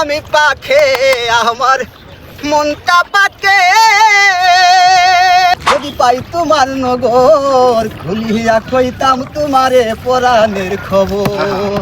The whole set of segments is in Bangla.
আমি পাখে, আমার মনটা পাকে যদি পাই তোমার নগর, খুলিয়া কইতাম তোমারে পরাণের খবর।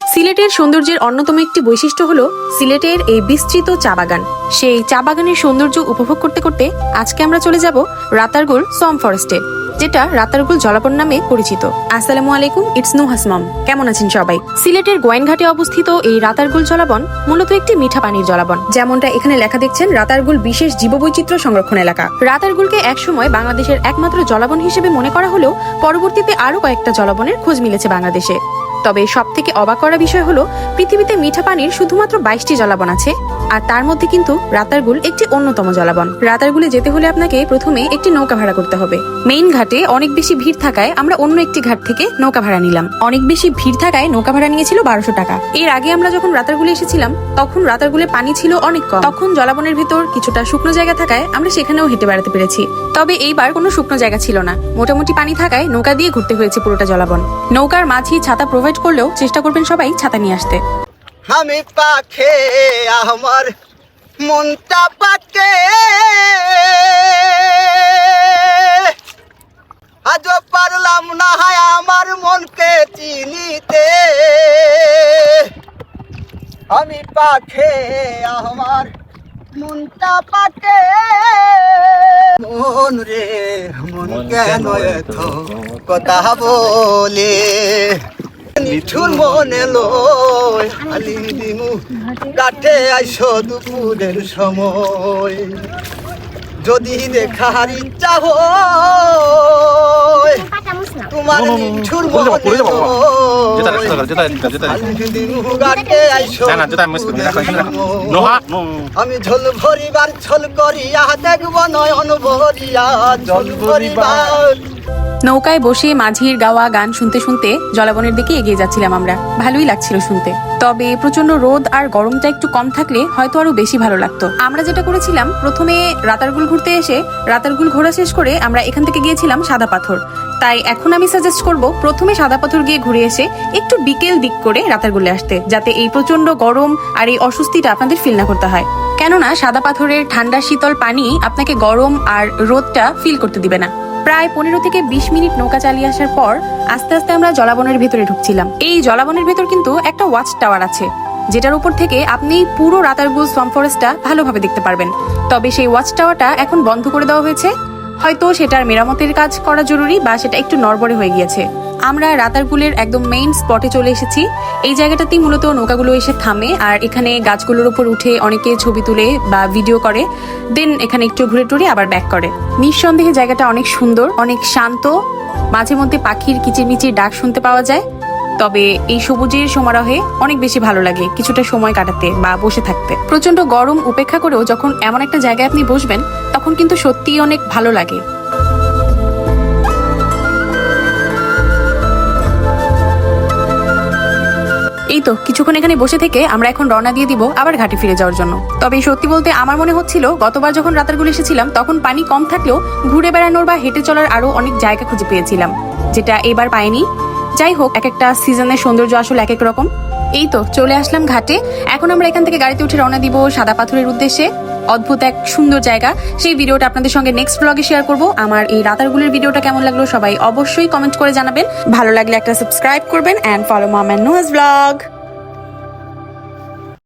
সিলেটের সৌন্দর্যের অন্যতম একটি বৈশিষ্ট্য হলো সিলেটের এই বিস্তৃত চা বাগান। সেই চা বাগানের সৌন্দর্য উপভোগ করতে করতে আজকে আমরা চলে যাব রাতারগুল সম ফরেস্টে। যেটা রাতারগুল জলাপন নামে পরিচিত। আসসালামু আলাইকুম ইটস নো হাসমাম কেমন আছেন সবাই? সিলেটের গোয়েনঘাটে অবস্থিত এই রাতারগুল জলাবন মূলত একটি মিঠা পানির জলাবন যেমনটা এখানে লেখা দেখছেন রাতারগুল বিশেষ জীববৈচিত্র্য সংরক্ষণ এলাকা। রাতারগুলকে একসময় বাংলাদেশের একমাত্র জলাবন হিসেবে মনে করা হলেও পরবর্তীতে আরও কয়েকটা জলাবনের খোঁজ মিলেছে বাংলাদেশে। তবে সব থেকে অবাক করা বিষয় হলো, পৃথিবীতে মিঠা পানির শুধুমাত্র বাইশটি জলাবন আছে, আর তার মধ্যে কিন্তু রাতারগুল একটি অন্যতম জলাবন। রাতারগুলে যেতে হলে আপনাকে প্রথমে একটি নৌকা ভাড়া করতে হবে। মেইন ঘাটে অনেক বেশি ভিড় থাকায় আমরা অন্য একটি ঘাট থেকে নৌকা ভাড়া নিলাম। অনেক বেশি ভিড় থাকায় নৌকা ভাড়া নিয়েছিল বারোশো টাকা। এর আগে আমরা যখন রাতারগুলে এসেছিলাম, তখন রাতারগুলে পানি ছিল অনেক কম। তখন জলাবনের ভিতর কিছুটা শুকনো জায়গা থাকায় আমরা সেখানেও হেঁটে বেড়াতে পেরেছি। তবে এইবার কোনো শুকনো জায়গা ছিল না। মোটামুটি পানি থাকায় নৌকা দিয়ে ঘুরতে হয়েছে পুরোটা জলাবন। নৌকার মাঝি ছাতা প্রোভাইড করলেও চেষ্টা করবেন সবাই ছাতা নিয়ে আসতে। আমি পাখে আমার মনটা পাকে। আজ পারলাম না হায় আমার মনকে চিনিতে। আমি পাখে আমার মনটা পাকে। মন রে মন কেন এত? কথা বলে? নিঠুর মনে লয় আলি দিমু কাটে আইসো দুপুরের সময়। যদি দেখার ইচ্ছা হয় তোমার। যেটা মনে আমি ঝোল ভরিবার ঝোল করিয়া দেখব নয়ন ভরিয়া জল ভরিবার। নৌকায় বসে মাঝির গাওয়া গান শুনতে শুনতে জলাবনের দিকে এগিয়ে যাচ্ছিলাম আমরা। ভালোই লাগছিল শুনতে। তবে প্রচণ্ড রোদ আর গরমটা একটু কম থাকলে হয়তো আরও বেশি ভালো লাগতো। আমরা যেটা করেছিলাম, প্রথমে রাতারগুল ঘুরতে এসে রাতারগুল ঘোরা শেষ করে আমরা এখান থেকে গিয়েছিলাম সাদা পাথর। তাই এখন আমি সাজেস্ট করব, প্রথমে সাদা পাথর গিয়ে ঘুরে এসে একটু বিকেল দিক করে রাতারগুলে আসতে, যাতে এই প্রচণ্ড গরম আর এই অস্বস্তিটা আপনাদের ফিল না করতে হয়। কেননা সাদা পাথরের ঠান্ডা শীতল পানি আপনাকে গরম আর রোদটা ফিল করতে দিবে না। প্রায় পনেরো থেকে বিশ মিনিট নৌকা চালিয়ে আসার পর আস্তে আস্তে আমরা জলাবনের ভেতরে ঢুকছিলাম। এই জলাবনের ভেতর কিন্তু একটা ওয়াচ টাওয়ার আছে, যেটার উপর থেকে আপনি পুরো রাতারগুল সোয়াম ফরেস্টটা ভালোভাবে দেখতে পারবেন। তবে সেই ওয়াচ টাওয়ারটা এখন বন্ধ করে দেওয়া হয়েছে। হয়তো সেটার মেরামতের কাজ করা জরুরি বা সেটা একটু নড়বড়ে হয়ে গিয়েছে। আমরা রাতারগুলের একদম মেইন স্পটে চলে এসেছি। এই জায়গাটাতেই মূলত নৌকাগুলো এসে থামে আর এখানে গাছগুলোর উপর উঠে অনেকে ছবি তুলে বা ভিডিও করে। দেন এখানে একটু ঘুরে টুরে আবার ব্যাক করে। নিঃসন্দেহে জায়গাটা অনেক সুন্দর, অনেক শান্ত। মাঝে মধ্যে পাখির কিচিরমিচির ডাক শুনতে পাওয়া যায়। তবে এই সবুজের সমারোহে অনেক বেশি ভালো লাগে কিছুটা সময় কাটাতে বা বসে থাকতে। প্রচণ্ড গরম উপেক্ষা করেও যখন এমন একটা জায়গায় আপনি বসবেন, তখন কিন্তু সত্যিই অনেক ভালো লাগে। এই তো, কিছুক্ষণ এখানে বসে থেকে আমরা এখন রওনা দিয়ে দিব আবার ঘাটে ফিরে যাওয়ার জন্য। তবে সত্যি বলতে আমার মনে হচ্ছিল, গতবার যখন রাতারগুলো এসেছিলাম, তখন পানি কম থাকলেও ঘুরে বেড়ানোর বা হেঁটে চলার আরও অনেক জায়গা খুঁজে পেয়েছিলাম, যেটা এবার পাইনি। যাই হোক এক একটা সিজনের সৌন্দর্য আসলে এক এক রকম। এই তো, চলে আসলাম ঘাটে। এখন আমরা এখান থেকে গাড়িতে উঠে রওনা দিব সাদা পাথরের উদ্দেশ্যে। অদ্ভুত এক সুন্দর জায়গা। সেই ভিডিওটা আপনাদের সঙ্গে নেক্সট ব্লগে শেয়ার করব। আমার এই রাতারগুলের ভিডিওটা কেমন লাগল সবাই অবশ্যই কমেন্ট করে জানাবেন। ভালো লাগলে একটা সাবস্ক্রাইব করবেন and follow mum and Nowaz blog